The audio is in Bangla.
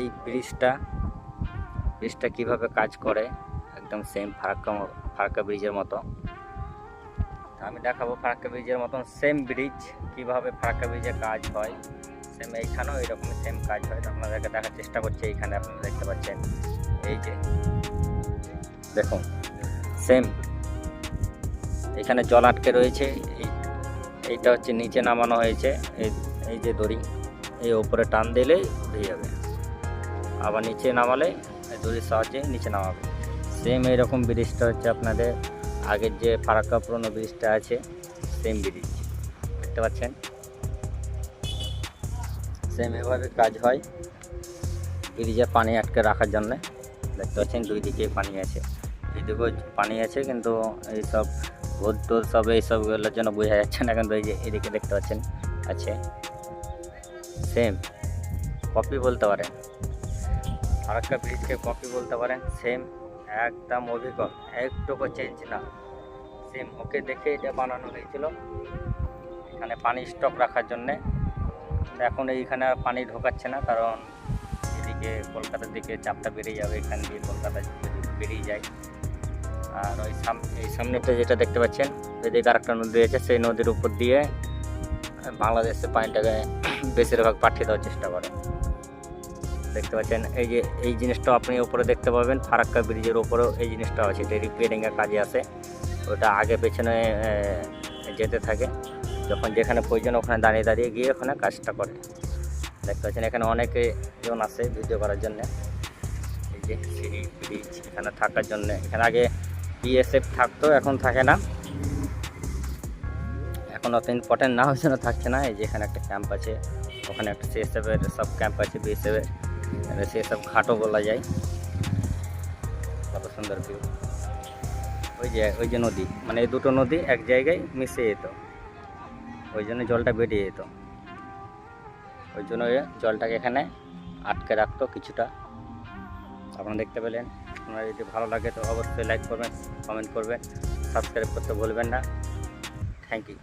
এই ব্রিজটা ব্রিজটা কীভাবে কাজ করে, একদম সেম ফারাক্কা ফারাক্কা ব্রিজের মতো। আমি দেখাবো ফারাক্কা ব্রিজের মতন সেম ব্রিজ কীভাবে ফারাক্কা ব্রিজে কাজ হয়। সেম এইখানেও এরকম সেম কাজ হয়। আপনাদেরকে দেখার চেষ্টা করছি, এইখানে আপনারা দেখতে পাচ্ছেন। এই যে, দেখুন সেম এখানে জল আটকে রয়েছে, এই, এইটা হচ্ছে নিচে নামানো হয়েছে। এই এই যে দড়ি, এই ওপরে টান দিলেই উঠে যাবে। আবার নিচে নামালে দড়ির সাহায্যে নিচে নামাবে। সেম এইরকম ব্রিজটা হচ্ছে আপনাদের আগের যে ফারাক্কা পুরনো ব্রিজটা আছে সেম ব্রিজ। দেখতে পাচ্ছেন? সেম এভাবে কাজ হয় ব্রিজে পানি আটকে রাখার জন্য। দেখতে পাচ্ছেন দুই দিকে পানি আছে। এদিকেও পানি আছে, কিন্তু এইসব ভোট টোর সব এইসবগুলোর জন্য বোঝা যাচ্ছে না, কিন্তু এই যে এদিকে দেখতে পাচ্ছেন, আছে। সেম কপি বলতে পারেন। ফারাক্কা ব্রিজকে কপি বলতে পারেন। সেম একদম অভিজ্ঞ। একটুকু চেঞ্জ না। সেম ওকে দেখে এটা বানানো হয়েছিল। এখানে পানি স্টক রাখার জন্যে। এখন এইখানে আর পানি ঢোকাচ্ছে না, কারণ এদিকে কলকাতার দিকে চাপটা বেড়ে যাবে, এখান দিয়ে কলকাতা বেরিয়ে যায়। আর ওই এই সামনেটা যেটা দেখতে পাচ্ছেন, এদিকে আরেকটা নদী আছে, সেই নদীর উপর দিয়ে বাংলাদেশে পানিটাকে বেশিরভাগ পাঠিয়ে দেওয়ার চেষ্টা করে। দেখতে পাচ্ছেন। এই যে, এই জিনিসটাও আপনি উপরে দেখতে পাবেন। ফারাক্কা ব্রিজের উপরেও এই জিনিসটাও আছে। এটা রিপেয়ারিংয়ের কাজে আসে ওটা আগে পেছনে যেতে থাকে। যখন যেখানে প্রয়োজন ওখানে দাঁড়িয়ে দাঁড়িয়ে গিয়ে ওখানে কাজটা করে। দেখতে পাচ্ছেন এখানে অনেকে জন আসে ভিডিও করার জন্য। এই যে সিঁড়ি ব্রিজ এখানে থাকার জন্য। এখানে আগে বিএসএফ থাকতো, এখন থাকে না। এখন অত ইম্পর্টেন্ট না হয়েছে থাকছে না। এই যে, এখানে একটা ক্যাম্প আছে। ওখানে একটা সিএসএফের সব ক্যাম্প আছে বিএসএফের সিএসএফ ঘাটও বলা যায় কত সুন্দর ভিউ ওই যে ওই যে নদী মানে এই দুটো নদী এক জায়গায় মিশে যেত ওই জন্য জলটা বেরিয়ে যেত ওই জন্য জলটাকে এখানে আটকে রাখতো কিছুটা আপনারা দেখতে পেলেন আপনারা যদি ভালো লাগে তো অবশ্যই লাইক করবেন কমেন্ট করবেন সাবস্ক্রাইব করতে ভুলবেন না থ্যাংক ইউ